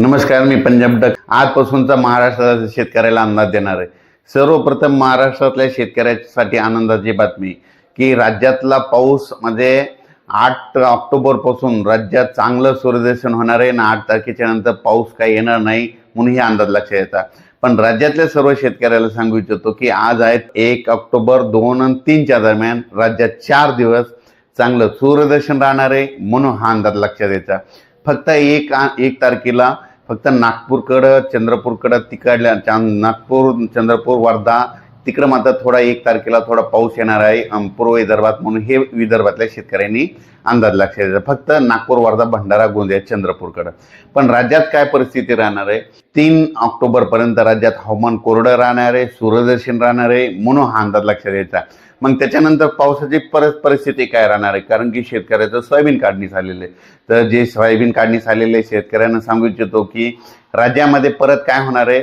नमस्कार मी पंजाब डक. आजपासूनचा महाराष्ट्राच्या शेतकऱ्याला अंदाज देणार आहे. सर्वप्रथम महाराष्ट्रातल्या शेतकऱ्यासाठी आनंदाची बातमी की राज्यातला पाऊस म्हणजे आठ ऑक्टोबरपासून राज्यात चांगलं सूर्यदर्शन होणार आहे आणि आठ तारखेच्या नंतर पाऊस काही येणार नाही म्हणून हे अंदाज लक्षात येतात. पण राज्यातल्या सर्व शेतकऱ्याला सांगू इच्छितो की आज आहेत एक ऑक्टोबर दोन आणि तीनच्या दरम्यान राज्यात चार दिवस चांगलं सूर्यदर्शन राहणार आहे म्हणून हा अंदाज लक्षात यायचा फक्त एक एक तारखेला फक्त नागपूरकडं चंद्रपूरकडं तिकडल्या चां- नागपूर चंद्रपूर वर्धा तिकडं मात्र थोडा एक तारखेला थोडा पाऊस येणार आहे. पूर्व विदर्भात म्हणून हे विदर्भातल्या शेतकऱ्यांनी अंदाज लक्षात द्यायचा. फक्त नागपूर वर्धा भंडारा गोंदिया चंद्रपूरकडं. पण राज्यात काय परिस्थिती राहणार आहे? तीन ऑक्टोबर पर्यंत राज्यात हवामान कोरडं राहणार आहे सूर्यदर्शन राहणार आहे म्हणून हा अंदाज लक्षात द्यायचा. मग त्याच्यानंतर पावसाची परत परिस्थिती काय राहणार आहे? कारण की शेतकऱ्याचं सोयाबीन काढणी झालेलं आहे. तर जे सोयाबीन काढणी झालेले आहे, शेतकऱ्यांना सांगू इच्छितो की राज्यामध्ये परत काय होणार आहे?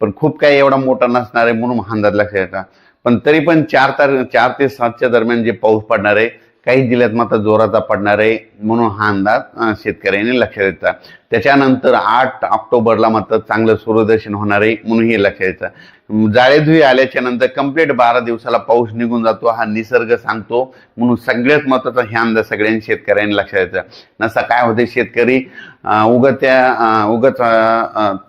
पण खूप काही एवढा मोठा नसणार आहे म्हणून हा अंदाज लक्षात येतात पण तरी पण चार तार चार ते सातच्या दरम्यान जे पाऊस पडणार आहे काही जिल्ह्यात मात्र जोराचा पडणार आहे. म्हणून हा अंदाज शेतकऱ्यांनी लक्षात द्यायचा. त्याच्यानंतर आठ ऑक्टोबरला मात्र चांगलं सूर्यदर्शन होणार आहे म्हणून हे लक्षात द्यायचं. जाळेधुई आल्याच्यानंतर कंप्लीट बारा दिवसाला पाऊस निघून जातो हा निसर्ग सांगतो म्हणून सगळ्यात महत्त्वाचा ह्या अंदाज सगळ्यांनी शेतकऱ्यांनी लक्षात यायचा नसा काय होते शेतकरी? उगत त्या उगाच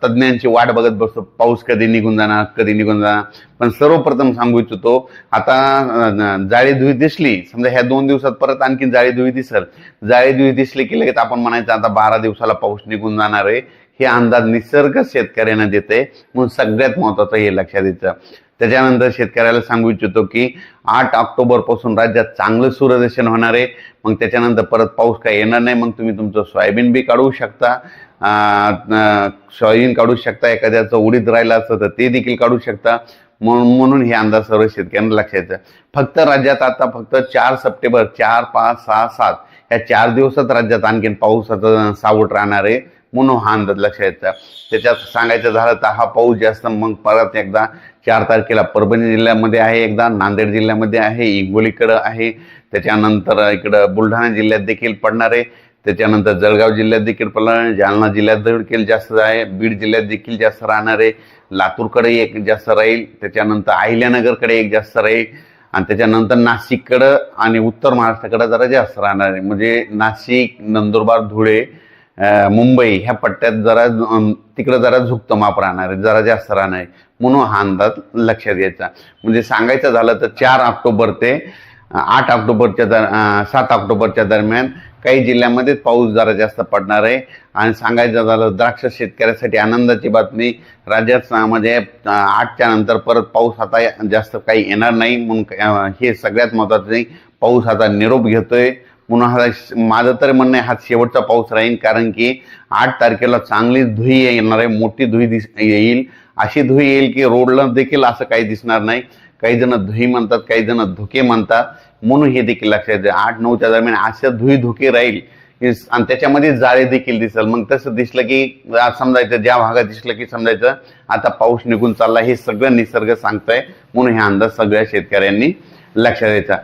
तज्ज्ञांची वाट बघत बसतो पाऊस कधी निघून जाणार कधी निघून जाणार. पण सर्वप्रथम सांगू इच्छितो आता जाळेधुई दिसली समजा ह्या दोन दिवसात परत आणखी जाळेधुई दिसल. काळी दिवस दिसले की लगेच आपण म्हणायचं आता बारा दिवसाला पाऊस निघून जाणार आहे. हे अंदाज निसर्ग शेतकऱ्यांना देते म्हणून सगळ्यात महत्वाचं हे लक्षात यायचं त्याच्यानंतर शेतकऱ्याला सांगू इच्छितो की आठ ऑक्टोबरपासून राज्यात चांगलं सूर्यदर्शन होणार आहे. मग त्याच्यानंतर परत पाऊस काही येणार नाही. मग तुम्ही तुमचं सोयाबीन बी काढू शकता. सोयाबीन काढू शकता. एखाद्याचं उडीद राहिलं असतं तर ते देखील काढू शकता. म्हणून म्हणून हे अंदाज सर्व शेतकऱ्यांना लक्षात येतं. फक्त राज्यात आता फक्त चार सप्टेंबर चार पाच सहा सात या चार दिवसात राज्यात आणखीन पावसाचं सावट राहणार आहे म्हणून हा अंदाज लक्षात त्याच्यात सांगायचं झालं तर हा पाऊस जास्त मग परत एकदा चार तारखेला परभणी जिल्ह्यामध्ये आहे एकदा नांदेड जिल्ह्यामध्ये आहे हिंगोलीकडं आहे. त्याच्यानंतर इकडं बुलढाणा जिल्ह्यात देखील पडणार आहे. त्याच्यानंतर जळगाव जिल्ह्यात देखील पडणार आहे. जालना जिल्ह्यात देखील जास्त आहे. बीड जिल्ह्यात देखील जास्त राहणार आहे. लातूरकडे एक जास्त राहील. त्याच्यानंतर अहिल्यानगरकडे एक जास्त राहील. आणि त्याच्यानंतर नाशिककडं आणि उत्तर महाराष्ट्राकडं जरा जास्त राहणार आहे. म्हणजे नाशिक नंदुरबार धुळे मुंबई ह्या पट्ट्यात जरा तिकडं जरा झुकतं माप राहणार आहे. जरा जास्त राहणार आहे. म्हणून हा अंदाज लक्षात घ्यायचा. म्हणजे सांगायचं झालं तर चार ऑक्टोबर ते आठ ऑक्टोबरच्या दर सात ऑक्टोबरच्या दरम्यान काही जिल्ह्यामध्ये पाऊस जरा जास्त पडणार आहे. आणि सांगायचं झालं द्राक्ष शेतकऱ्यासाठी आनंदाची बातमी राज्यात म्हणजे आठच्या नंतर परत पाऊस आता जास्त काही येणार नाही म्हणून हे सगळ्यात महत्त्वाचं नाही पाऊस आता निरोप घेतोय. म्हणून हा श- माझं तर म्हणणं आहे हा शेवटचा पाऊस राहील कारण की आठ तारखेला चांगली धुई येणार आहे मोठी धुई दिस येईल. अशी धुई येईल की रोडला देखील असं काही दिसणार नाही. काही जण धुई म्हणतात काही जण धुके म्हणतात. म्हणून हे देखील लक्षात द्या आठ नऊच्या दरम्यान अशा धुई धुके राहील आणि त्याच्यामध्ये जाळे देखील दिसेल. मग तसं दिसलं की समजायचं ज्या भागात दिसलं की समजायचं आता पाऊस निघून चालला हे सगळं निसर्ग सांगतंय. म्हणून हे अंदाज सगळ्या शेतकऱ्यांनी लक्षात द्यायचा